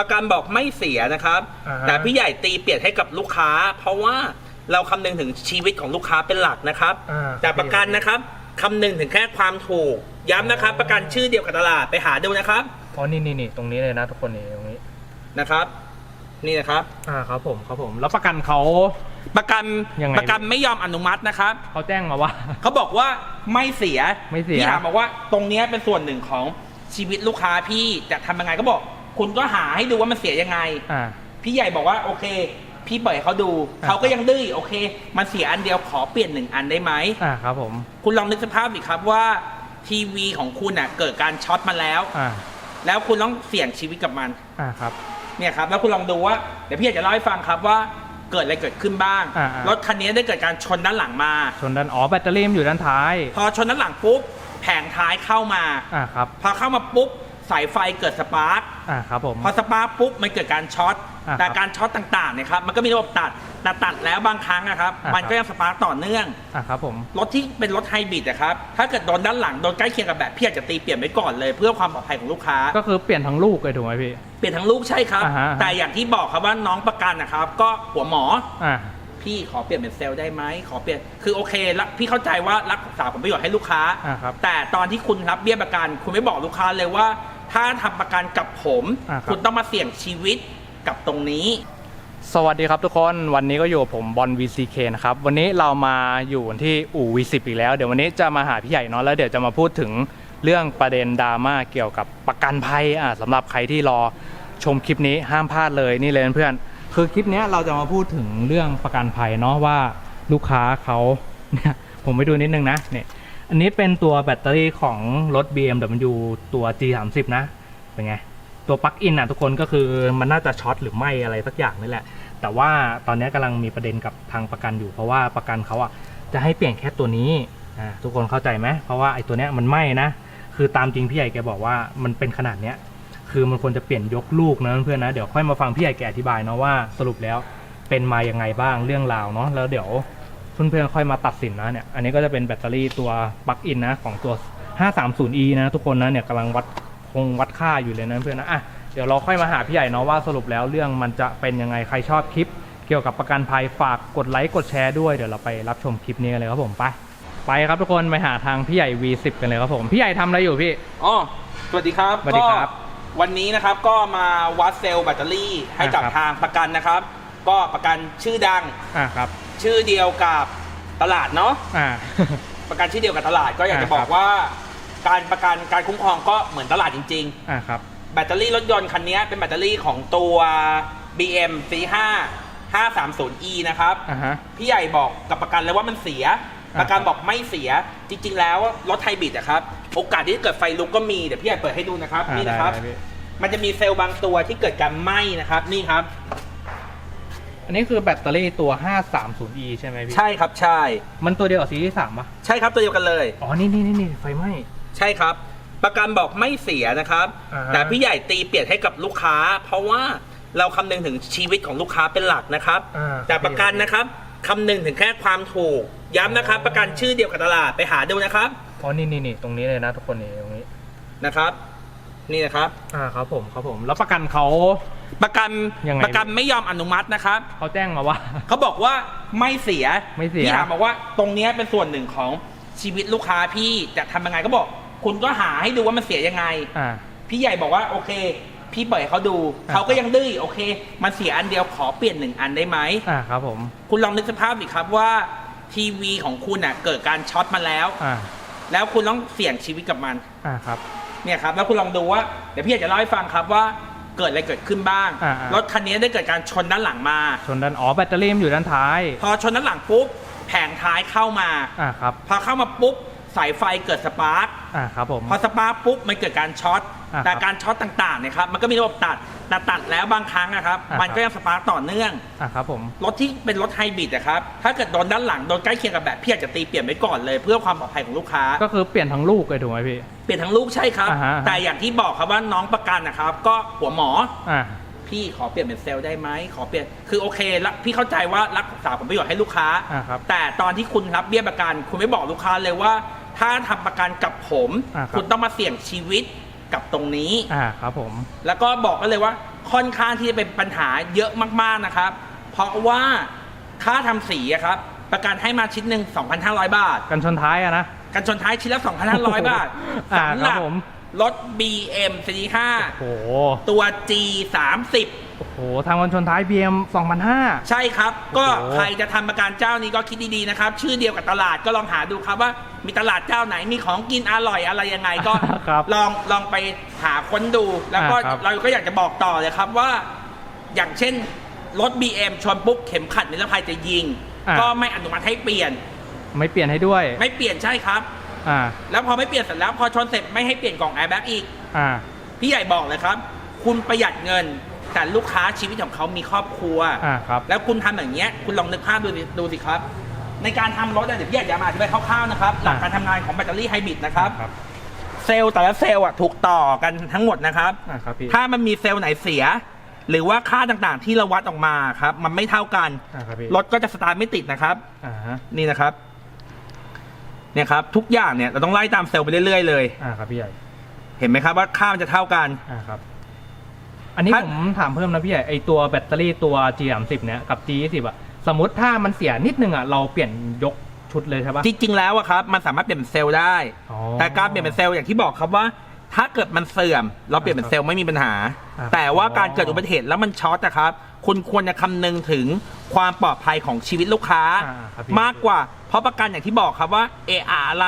ประกันบอกไม่เสียนะครับ อ่าฮะ แต่พี่ใหญ่ตีเปลี่ยนให้กับลูกค้า เพราะว่าเราคำนึงถึงชีวิตของลูกค้าเป็นหลักนะครับ อ่าแต่ประกันนะครับคำนึงถึงแค่ความถูก ย้ำนะครับ ประกันชื่อเดียวกับตลาดไปหาดูนะครับอ๋อนี่นี่นี่ตรงนี้เลยนะทุกคนนี่ตรงนี้ นะครับ นี่นะครับ อ่าครับผมครับผมแล้วประกันเขา ประกันยังไง ประกันไม่ยอมอนุมัตินะครับ เขาแจ้งมาว่า เขาบอกว่าไม่เสียไม่เสีย พี่ถามบอกว่าตรงเนี้ยเป็นส่วนหนึ่งของชีวิตลูกค้าพี่จะทำยังไงก็บอก คุณก็หาให้ดูว่ามันเสียยังไง อ่า พี่ใหญ่บอกว่าโอเค พี่ปล่อยให้เขาดู อะ เขาก็ยังดื้อโอเค มันเสียอันเดียวขอเปลี่ยนหนึ่งอันได้ไหม อ่าครับผม คุณลองนึกสภาพดิครับว่าทีวีของคุณอะเกิดการช็อตมาแล้ว อ่า แล้วคุณต้องเสี่ยงชีวิตกับมัน อ่าครับ เนี่ยครับ แล้วคุณลองดูว่า เดี๋ยวพี่อยากจะเล่าให้ฟังครับว่าเกิดอะไรเกิดขึ้นบ้าง อ่าๆรถคันนี้ได้เกิดการชนด้านหลังมา ชนด้านอ๋อแบตเตอรี่มันอยู่ด้านท้าย พอชนด้านหลังปุ๊บ แผงท้ายเข้ามา อ่าครับ พอเข้ามาปุ๊บ สายไฟเกิดสปาร์กอ่าครับผม พอสปาร์กปุ๊บมันเกิดการช็อตอ่าแต่ครับการช็อตต่างๆเนี่ยครับมันก็มีระบบตัดแต่ตัดแล้วบางครั้งนะครับอ่ามันก็ยังสปาร์กต่อเนื่อง อ่าครับผม รถที่เป็นรถไฮบริดนะครับถ้าเกิดโดนด้านหลังโดนใกล้เคียงกับแบบพี่อาจจะตีเปลี่ยนไว้ก่อนเลยเพื่อความปลอดภัยของลูกค้า ก็คือเปลี่ยนทั้งลูกเลยถูกไหมพี่ เปลี่ยนทั้งลูกใช่ครับ อ่าฮะ แต่อย่างที่บอกครับว่าน้องประกันนะครับ ก็หัวหมอ อ่า พี่ขอเปลี่ยนเป็นเซลล์ได้ไหมขอเปลี่ยนคือโอเคละพี่เข้าใจว่ารักษาผลประโยชน์ให้ลูกค้า อ่าครับแต่ตอนที่คุณรับเบี้ยประกัน คุณไม่บอกลูกค้าเลยว่า ถ้าทำประกันกับผม อ่าครับ คุณต้องมาเสี่ยงชีวิตกับตรงนี้ สวัสดีครับทุกคนวันนี้ก็อยู่กับผมบอล VCK นะครับ วันนี้เรามาอยู่ที่อู่ V10 อีกแล้ว เดี๋ยววันนี้จะมาหาพี่ใหญ่เนาะแล้วเดี๋ยวจะมาพูดถึงเรื่องประเด็นดราม่าเกี่ยวกับประกันภัยอ่าสำหรับใครที่รอชมคลิปนี้ห้ามพลาดเลยนี่เลยเพื่อนคือคลิปเนี้ยเราจะมาพูดถึงเรื่องประกันภัยเนาะว่าลูกค้าเขาเนี่ยผมไปดูนิดนึงนะเนี่ย อันนี้เป็นตัวแบตเตอรี่ของรถ BMW ตัว G30 นะ เป็นไง ตัวปลั๊กอินอะทุกคนก็คือมันน่าจะช็อตหรือไม่อะไรสักอย่างนี่แหละ แต่ว่าตอนนี้กำลังมีประเด็นกับทางประกันอยู่เพราะว่าประกันเขาอะจะให้เปลี่ยนแค่ตัวนี้อ่าทุกคนเข้าใจไหมเพราะว่าไอ้ตัวเนี้ยมันไหม้นะ คือตามจริงพี่ใหญ่แกบอกว่ามันเป็นขนาดเนี้ยคือมันควรจะเปลี่ยนยกลูกนะเพื่อนๆนะเดี๋ยวค่อยมาฟังพี่ใหญ่แกอธิบายเนาะว่าสรุปแล้วเป็นมายังไงบ้างเรื่องราวเนาะแล้วเดี๋ยว เพื่อนๆค่อยมาตัดสินนะเนี่ย อันนี้ก็จะเป็นแบตเตอรี่ตัวปลั๊กอินนะของตัว 530e นะทุกคนนะเนี่ยกำลังวัดคงวัดค่าอยู่เลยนะเพื่อนนะอะเดี๋ยวเราค่อยมาหาพี่ใหญ่เนาะว่าสรุปแล้วเรื่องมันจะเป็นยังไงใครชอบคลิป เกี่ยวกับประกันภัยฝากกดไลค์กดแชร์ด้วยเดี๋ยวเราไปรับชมคลิปนี้กันเลยครับผมไปไปครับทุกคนไปหาทางพี่ใหญ่ V10 กันเลยครับผมพี่ใหญ่ทำอะไรอยู่พี่อ๋อสวัสดีครับสวัสดีครับก็วันนี้นะครับก็มาวัดเซลล์แบตเตอรี่ให้กับอ่าครับทางประกันนะครับ ก็ประกันชื่อดังอะครับ ชื่อเดียวกับตลาดเนาะอ่า ประกันชื่อเดียวกับตลาดก็อยากจะอ่าบอครักบว่า การประกันการคุ้มครองก็เหมือนตลาดจริง อะครับ ๆ แบตเตอรี่รถยนต์คันนี้เป็นแบตเตอรี่ของตัว BM C5 530e นะครับ อะฮะ พี่ใหญ่บอกกับประกันเลยว่ามันเสีย อ่าประกันบอกไม่เสีย จริง ๆ แล้วรถไฮบริดอะครับ โอกาสที่จะเกิดไฟลุกก็มี เดี๋ยวพี่ใหญ่เปิดให้ดูนะครับ อ่านี่ได้นะครับได้พี่ มันจะมีเซลล์บางตัวที่เกิดการไหม้นะครับ นี่ครับ อันนี้คือแบตเตอรี่ตัว 530e ใช่ไหมพี่ ใช่ครับใช่ มันตัวเดียวกับซีรีส์3ป่ะใช่ครับตัวเดียวกันเลย อ๋อนี่นี่นี่นี่ไฟไหม้ ใช่ครับ ประกันบอกไม่เสียนะครับ อ่าฮะ แต่พี่ใหญ่ตีเปลี่ยนให้กับลูกค้า เพราะว่าเราคำนึงถึงชีวิตของลูกค้าเป็นหลักนะครับ อ่าแต่ประกันนะครับคำนึงถึงแค่ความถูก ย้ำนะครับ ประกันชื่อเดียวกับตลาดไปหาดูนะครับอ๋อ นี่นี่นี่ตรงนี้เลยนะทุกคนนี่ตรงนี้ นะครับ นี่นะครับ อ่าครับผมครับผม แล้วประกันเขา ประกันยังไง ประกันไม่ยอมอนุมัตินะครับ เขาแจ้งมาว่า เขาบอกว่าไม่เสียไม่เสีย พี่ถามบอกว่าตรงเนี้ยเป็นส่วนหนึ่งของชีวิตลูกค้าพี่จะทำยังไงก็บอก คุณก็หาให้ดูว่ามันเสียยังไง อ่า พี่ใหญ่บอกว่าโอเค พี่ปล่อยให้เขาดู อ่าเขาก็ยังดื้อโอเค มันเสียอันเดียวขอเปลี่ยนหนึ่งอันได้ไหม อ่าครับผม คุณลองนึกสภาพดิครับว่าทีวีของคุณอะเกิดการช็อตมาแล้ว อ่าแล้วคุณต้องเสี่ยงชีวิตกับมัน อ่าครับ เนี่ยครับ แล้วคุณลองดูว่าเดี๋ยวพี่อยากจะเล่าให้ฟังครับว่า เกิดอะไรเกิดขึ้นบ้าง อ่าๆรถคันนี้ได้เกิดการชนด้านหลังมา ชนด้านอ๋อแบตเตอรี่มันอยู่ด้านท้ายพอชนด้านหลังปุ๊บแผงท้ายเข้ามา อ่าครับพอเข้ามาปุ๊บสายไฟเกิดสปาร์กอ่าครับผมพอสปาร์กปุ๊บมันเกิดการช็อตอ่า แต่ครับการช็อตต่างๆเนี่ยครับมันก็มีระบบตัดแต่ตัดแล้วบางครั้งนะครับอ่ามันก็ยังสปาร์กต่อเนื่องอ่าครับผมรถที่เป็นรถไฮบริดนะครับถ้าเกิดโดนด้านหลังโดนใกล้เคียงกับแบบพี่อาจจะตีเปลี่ยนไว้ก่อนเลย เพื่อความปลอดภัยของลูกค้า ก็คือเปลี่ยนทั้งลูกเลยถูกไหมพี่เปลี่ยนทั้งลูกใช่ครับอ่าฮะแต่อย่างที่บอกครับว่าน้องประกันนะครับ ก็หัวหมออ่าพี่ขอเปลี่ยนเป็นเซลล์ได้ไหมขอเปลี่ยนคือโอเคละพี่เข้าใจว่ารักษาผลประโยชน์ให้ลูกค้าอ่าครับแต่ตอนที่คุณรับเบี้ยประกัน คุณไม่บอกลูกค้าเลยว่า ถ้าทำประกันกับผมอ่าครับคุณต้องมาเสี่ยงชีวิต กับตรงนี้ อ่าครับผม แล้วก็บอกกันเลยว่าค่อนข้างที่จะเป็นปัญหาเยอะมากๆนะครับ เพราะว่าค่าทำสีอะครับ ประกันให้มาชิ้นหนึ่ง2,500 บาท กันชนท้ายอะนะ กันชนท้ายชิ้นละ2,500 บาทอ่าสำหครัรับบผมรถ BM ซีรีส์โอ้โห5ตัว G 30 โอ้โหทางกันชนท้าย BM 2005 ใช่ครับ ก็โอ้โห ใครจะทำประกันเจ้านี้ก็คิดดีๆนะครับ ชื่อเดียวกับตลาดก็ลองหาดูครับว่ามีตลาดเจ้าไหนมีของกินอร่อยอะไรยังไงก็ ครับลองลองไปหาค้นดูแล้วก็อ่าครับ เราก็อยากจะบอกต่อเลยครับว่า อย่างเช่นรถ BM ชนปุ๊บเข็มขัดนิรภัยจะยิง อ่าก็ไม่อนุมัติให้เปลี่ยน ไม่เปลี่ยนให้ด้วย ไม่เปลี่ยนใช่ครับ อ่า แล้วพอไม่เปลี่ยนเสร็จแล้วพอชนเสร็จไม่ให้เปลี่ยนกล่องแอร์แบ็กอีก อ่า พี่ใหญ่บอกเลยครับ คุณประหยัดเงิน แต่ลูกค้าชีวิตของเขามีครอบครัว อ่าครับ แล้วคุณทำอย่างเงี้ยคุณลองนึกภาพดูสิดูสิครับ ในการทำรถอะเดี๋ยวพี่ใหญ่จะมาอธิบายคร่าวๆนะครับหลักการทำงานของแบตเตอรี่ไฮบริดนะครับ ครับเซลล์แต่ละเซลล์อะถูกต่อกันทั้งหมดนะครับ อ่าครับพี่ ถ้ามันมีเซลล์ไหนเสีย หรือว่าค่าต่างๆที่เราวัดออกมาครับ มันไม่เท่ากัน อ่าครับพี่รถก็จะสตาร์ทไม่ติดนะครับ อ่าฮะนี่นะครับเนี่ยครับ ทุกอย่างเนี่ยเราต้องไล่ตามเซลล์ไปเรื่อยๆเลย อ่าครับพี่ใหญ่ เห็นไหมครับว่าค่ามันจะเท่ากัน อ่าครับ อันนี้ถ้าผมถามเพิ่มนะพี่ใหญ่ไอตัวแบตเตอรี่ตัว G30 เนี้ยกับ G20 อะสมมติถ้ามันเสียนิดนึงอะเราเปลี่ยนยกชุดเลยใช่ปะจริง ๆ แล้วอะครับมันสามารถเปลี่ยนเป็นเซลล์ได้ อ๋อ แต่การเปลี่ยนเป็นเซลล์อย่างที่บอกครับว่า ถ้าเกิดมันเสื่อม เราเปลี่ยนเป็นเซลล์ไม่มีปัญหาอ่าแต่ว่าการเกิดอุบัติเหตุแล้วมันช็อตนะครับ คุณควรจะคำนึงถึงความปลอดภัยของชีวิตลูกค้า อ่าครับพี่ มากกว่า เพราะประกันอย่างที่บอกครับว่าเอออะไร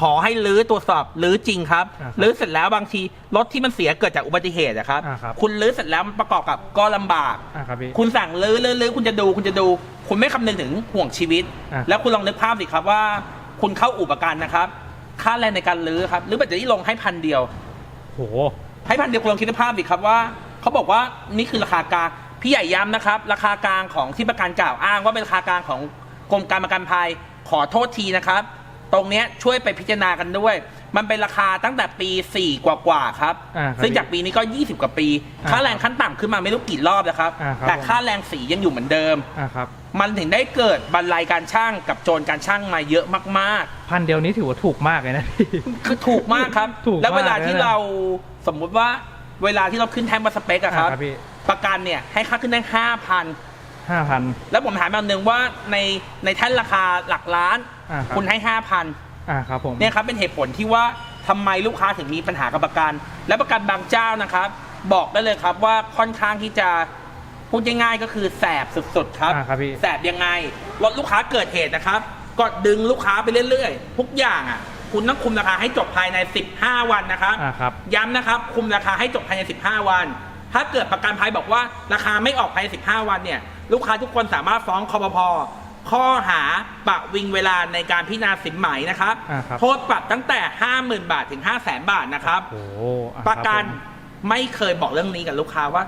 ขอให้ลื้อตรวจสอบลื้อจริงครับอ่าครับลื้อเสร็จแล้วบางทีรถที่มันเสียเกิดจากอุบัติเหตุนะครับอ่าครับ คุณลื้อเสร็จแล้วมันประกอบกับก็ลำบาก อ่าครับพี่ คุณสั่งลื้อลื้อลื้อคุณจะดูคุณจะดู คุณไม่คำนึงถึงห่วงชีวิต อะ แล้วคุณลองนึกภาพสิครับว่า คุณเข้าอู่ประกันนะครับ ค่าแรงในการลื้อครับหรือแบตเตอรี่ลงให้พันเดียว โห ให้พันเดียวคุณลองคิดภาพสิครับว่าเขาบอกว่านี่คือราคากลางพี่ใหญ่ย้ำนะครับ ราคากลางของที่ประกันกล่าวอ้างว่าเป็นราคากลางของกรมการประกันภัยขอโทษทีนะครับ ตรงเนี้ยช่วยไปพิจารณากันด้วย มันเป็นราคาตั้งแต่ปี4กว่าๆครับ อ่าครับซึ่งจากปีนี้ก็ 20 กว่าปี อ่าค่าแรงขั้นต่ำขึ้นมาไม่รู้กี่รอบนะครับ อ่าครับ แต่ผมค่าแรงสียังอยู่เหมือนเดิม อ่าครับมันถึงได้เกิดบรรลัยการช่างกับโจรการช่างมาเยอะมากพันเดียวนี้ถือว่าถูกมากเลยนะพี่ๆคือถูกมากครับ ถูกมากแล้วเวลาที่เลยนะเราสมมุติว่าเวลาที่เราขึ้นแท่งมาสเปกอะครับ อ่าครับพี่ ประกันเนี่ยให้ค่าขึ้นได้ห้าพัน ห้าพัน แล้วผมถามมาหนึ่งว่าในในแท่นราคาหลักล้าน อ่าครับ คุณให้ห้าพันอ่าครับผม เนี่ยครับเป็นเหตุผลที่ว่าทำไมลูกค้าถึงมีปัญหากับประกัน และประกันบางเจ้านะครับ บอกได้เลยครับว่าค่อนข้างที่จะพูดง่ายๆก็คือแสบสุดๆครับอ่าครับพี่ แสบยังไงรถลูกค้าเกิดเหตุนะครับ ก็ดึงลูกค้าไปเรื่อยๆ ทุกอย่างอะ คุณต้องคุมราคาให้จบภายใน 15 วันนะครับ อ่าครับ ย้ำนะครับ คุมราคาให้จบภายใน 15 วัน ถ้าเกิดประกันภัยบอกว่าราคาไม่ออกภายใน 15 วันเนี่ย ลูกค้าทุกคนสามารถฟ้องคอปพข้อหาประวิงเวลาในการพิจารณาสินไหมนะครับอ่าครับ โทษปรับตั้งแต่ 50,000 บาทถึง 5 0 0 0 0 0บาทนะครับ โอ้อ่าคบประกันผมไม่เคยบอกเรื่องนี้กับลูกค้าว่า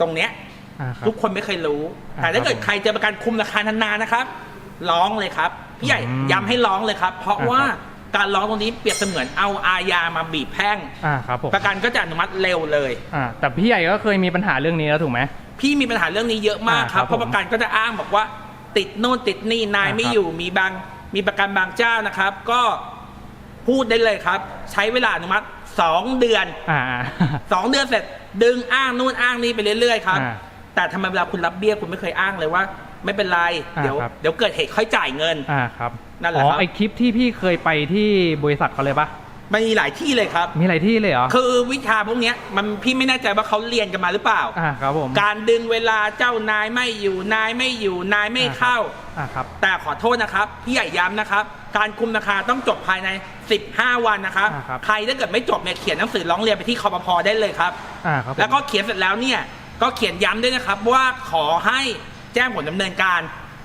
ตรงเนี้ย อ่าครับ ทุกคนไม่เคยรู้ อ่าแต่ถ้าเกิดครับผมใครเจอประกันคุมราคานานๆนะครับ ร้องเลยครับพี่ใหญ่อืมย้ำให้ร้องเลยครับ เพราะอ่าว่าครับการร้องตรงนี้เปรียบเสมือนเอาอาญามาบีบแพ่ง อ่าครับผมประกันก็จะอนุมัติเร็วเลย อ่าแต่พี่ใหญ่ก็เคยมีปัญหาเรื่องนี้แล้วถูกไหม พี่มีปัญหาเรื่องนี้เยอะมากอ่าคครัรับบเพราะประกันก็จะอ้างบอกว่า ติดโน่นติดนี่นายอ่าไม่ครับอยู่มีบางมีประกันบางเจ้านะครับ ก็พูดได้เลยครับ ใช้เวลาอนุมัติสองเดือน อ่า สองเดือนเสร็จดึงอ้างนู่นอ้างนี่ไปเรื่อยๆครับ อ่าแต่ทำไมเวลาคุณรับเบี้ยคุณไม่เคยอ้างเลยว่า ไม่เป็นไรอ่าเดี๋ยวครับ เดี๋ยวเกิดเหตุค่อยจ่ายเงิน อ่าครับนั่นแหละอ๋อครับไอคลิปที่พี่เคยไปที่บริษัทเขาเลยปะ มันมีหลายที่เลยครับ มีหลายที่เลยเหรอ คือวิชาพวกเนี้ยมันพี่ไม่แน่ใจว่าเขาเรียนกันมาหรือเปล่า อ่าครับผม การดึงเวลาเจ้านายไม่อยู่นายไม่อยู่นายไม่เข้า อ่าครับ แต่ขอโทษนะครับ พี่ใหญ่ย้ำนะครับ การคุมราคาต้องจบภายใน 15 วันนะครับ อ่าครับ ใครถ้าเกิดไม่จบเนี่ยเขียนหนังสือร้องเรียนไปที่คอปพอได้เลยครับ อ่าครับผมแล้วก็เขียนเสร็จแล้วเนี่ย ก็เขียนย้ำด้วยนะครับ ว่าขอให้แจ้งผลดำเนินการ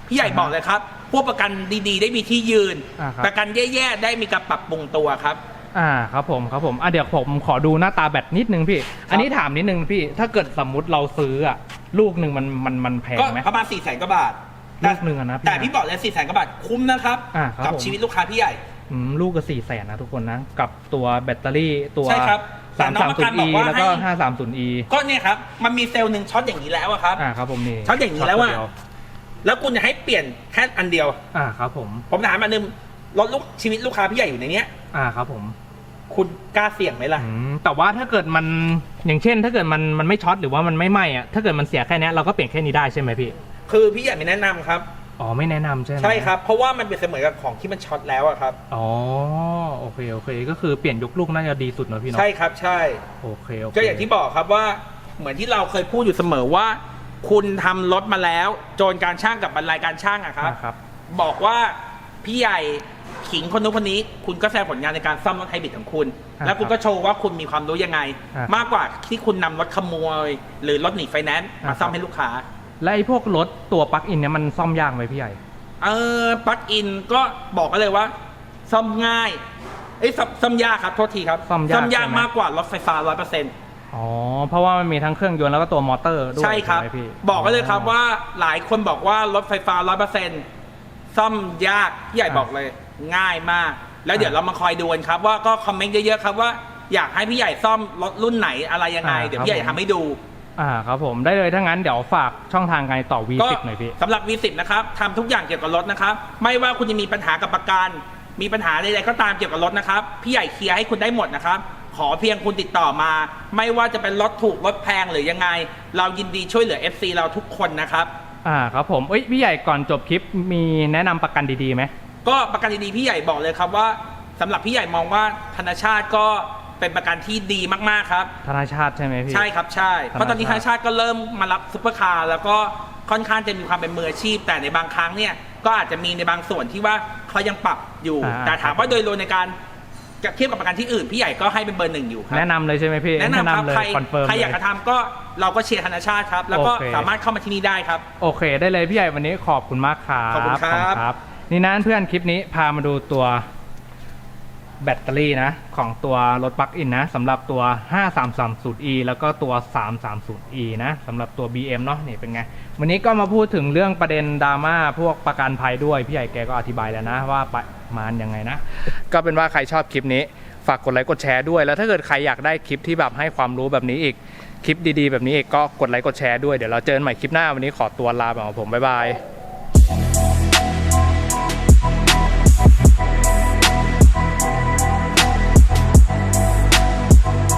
พี่ใหญ่บอกเลยครับ พวกประกันดีๆ ได้มีที่ยืนอ่าครับประกันแย่ๆ ได้มีการปรับปรุงตัวครับ อ่าครับผมครับผมอะเดี๋ยวผมขอดูหน้าตาแบตนิดนึงพี่ อันนี้ถามนิดนึงพี่ ถ้าเกิดสมมุติเราซื้ออะลูกหนึ่งมันมันมันแพงก็ไหมประมาณ4ี่แสนกว่าบาทลูกหนึ่งอะนะพี่แต่พี่บอกเลยสี่แสนกว่าบาทคุ้มนะครับอ่าครับกัผม ชีวิตลูกค้าพี่ใหญ่ อืมลูกก็สี่แสนนะทุกคนนะ กับตัวแบตเตอรี่ตัวใช่ครับแต่สามน้องสามประศูกันนย์บ e อกว่าแล้วก็ให้ ห้าสามศูนย์ e ก็เนี่ยครับมันมีเซลล์หนึ่งช็อตอย่างนี้แล้วอะครับ อ่าครับผมนี่ช็อตอย่างนี้แล้วอะ ช็ตเดียแล้วคุณจะให้เปลี่ยนแค่อันเดียว อ่าครับผม ผมถามอันนึงรถลูกชีวิตลูกค้าพี่ใหญ่อยู่ในเนี้ยอ่าครับผม คุณกล้าเสี่ยงไหมล่ะ อืมแต่ว่าถ้าเกิดมันอย่างเช่น ถ้าเกิดมันมันไม่ช็อตหรือว่ามันไม่ไหม้อะถ้าเกิดมันเสียแค่เนี้ยเราก็เปลี่ยนแค่นี้ได้ใช่ไหมพี่คือพี่ใหญ่ไม่แนะนำครับ อ๋อไม่แนะนำใช่ไหมใช่ครับ เพราะว่ามันเป็นเสมือนกับของที่มันช็อตแล้วอะครับ อ๋อโอเคโอเค ก็คือเปลี่ยนยกลูกน่าจะดีสุดเนอะพี่เนาะใช่ครับ ใช่ โอเคโอเค ก็อย่างที่บอกครับว่าเหมือนที่เราเคยพูดอยู่เสมอว่า คุณทำรถมาแล้ว โจรการช่างกับบรรลัยการช่างอะครับอ่าครับ บอกว่าพี่ใหญ่ ขิงคนนู้นคนนี้ คุณก็แสดงผลงานในการซ่อมรถไฮบริดของคุณอ่าแล้วคุณก็โชว์ว่าคุณมีความรู้ยังไงอ่ามมากกว่าที่คุณนำรถขโมย หรือรถหนีไฟแนนซ์อ่าครัมาบซ่อมให้ลูกค้า และไอ้พวกรถตัวปลั๊กอินเนี่ยมันซ่อมยากไหมพี่ใหญ่เออปลั๊กอินก็บอกกันเลยว่า ซ่อมง่ายเอ้ยซ่อมซ่อมยากครับโทษทีครับซ่อมยากซ่อมยากใช่ไหมมากกว่ารถไฟฟ้าร้อยเปอร์เซ็นต์อ๋อ เพราะว่ามันมีทั้งเครื่องยนต์แล้วก็ตัวมอเตอร์ด้วยใช่ครับไหมพี่บอกกันเลยครับว่าหลายคนบอกว่ารถไฟฟ้าร้อยเปอร์เซ็นต์ซ่อมยากพี่ใหญ่บอกเลย ง่ายมาก แล้วเดี๋ยวเรามาคอยดูกันครับ ว่าก็คอมเมนต์เยอะๆครับว่าอยากให้พี่ใหญ่ซ่อมรถรุ่นไหนอะไรยังไงเดี๋ยวพี่ใหญ่ทำให้ดู อ่าครับผมได้เลยถ้างั้นเดี๋ยวฝากช่องทางการติดต่อ ก็ V10 หน่อยพี่ สำหรับ V10 นะครับทำทุกอย่างเกี่ยวกับรถนะครับ ไม่ว่าคุณจะมีปัญหากับประกัน มีปัญหาใดๆก็ตามเกี่ยวกับรถนะครับ พี่ใหญ่เคลียร์ให้คุณได้หมดนะครับ ขอเพียงคุณติดต่อมา ไม่ว่าจะเป็นรถถูกรถแพงหรือยังไง เรายินดีช่วยเหลือ FC เราทุกคนนะครับ อ่าครับผมเอ้ยพี่ใหญ่ก่อนจบคลิปมีแนะนำประกันดีๆไหม ก็ประกันดีๆพี่ใหญ่บอกเลยครับว่าสำหรับพี่ใหญ่มองว่าธนาชาติก็เป็นประกันที่ดีมากๆครับ ธนาชาติใช่ไหมพี่ ใช่ครับใช่ เพราะตอนนี้ธธนานาชาชาติติก็เริ่มมารับซุปเปอร์คาร์แล้วก็ค่อนข้างจะมีความเป็นมืออาชีพ แต่ในบางครั้งเนี่ยก็อาจจะมีในบางส่วนที่ว่าเขายังปรับอยู่ อ่า แต่ถามว่าโดยรวมในการเทียบกับประกันที่อื่นพี่ใหญ่ก็ให้เป็นเบอร์หนึ่งอยู่ครับ แนะนำเลยใช่ไหมพี่แนะนำครับเลยใครคอนเฟิร์ม ใครอยากเลจะทำก็เราก็เชียร์ธนาชาติครับ แล้วก็โอเค สามารถเข้ามาที่นี่ได้ครับ โอเค ได้เลยพี่ใหญ่วันนี้ขอบคุณมากครับขอบคุณครับครับ นี่นะเพื่อนคลิปนี้พามาดูตัวแบตเตอรี่นะ ของตัวรถปลั๊กอินนะสำหรับตัว 5330e แล้วก็ตัว 330e นะสำหรับตัว BM เนาะนี่เป็นไง วันนี้ก็มาพูดถึงเรื่องประเด็นดราม่าพวกประกันภัยด้วย พี่ใหญ่แกก็อธิบายแล้วนะ ว่าประมาณยังไงนะ ก็เป็นว่าใครชอบคลิปนี้ ฝากกดไลค์กดแชร์ด้วย แล้วถ้าเกิดใครอยากได้คลิปที่แบบให้ความรู้แบบนี้อีกคลิปดีๆ แบบนี้อีกก็กดไลค์กดแชร์ด้วยเดี๋ยวเราเจอกันใหม่คลิปหน้าวันนี้ขอตัวลาไปของผมบ๊ายบาย